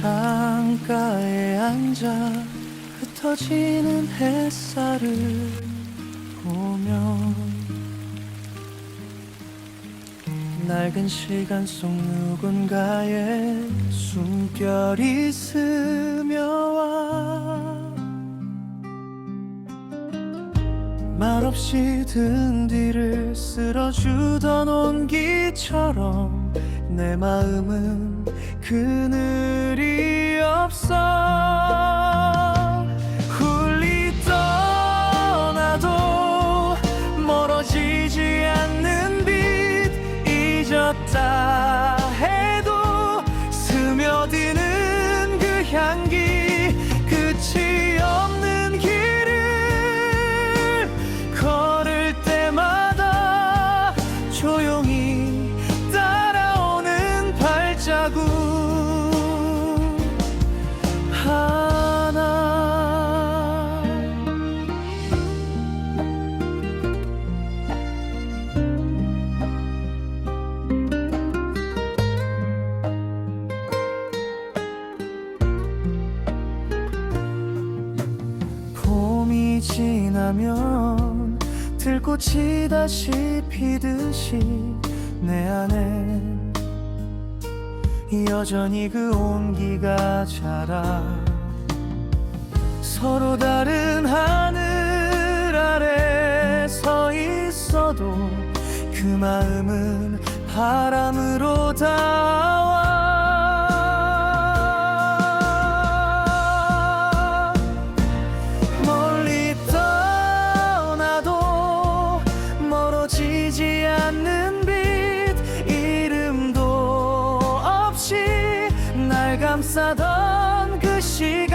창가에 앉아 흩어지는 햇살을 보면 낡은 시간 속 누군가의 숨결이 스며와 말없이 등 뒤를 쓸어주던 온기처럼 내 마음은 그늘이 없어 향기 끝이 없는 길을 걸을 때마다 조용히 따라오는 발자국 지나면 들꽃이 다시 피듯이 내 안에 여전히 그 온기가 자라. 서로 다른 하늘 아래 서 있어도 그 마음은 바람으로 닿아 감싸던 그 시간.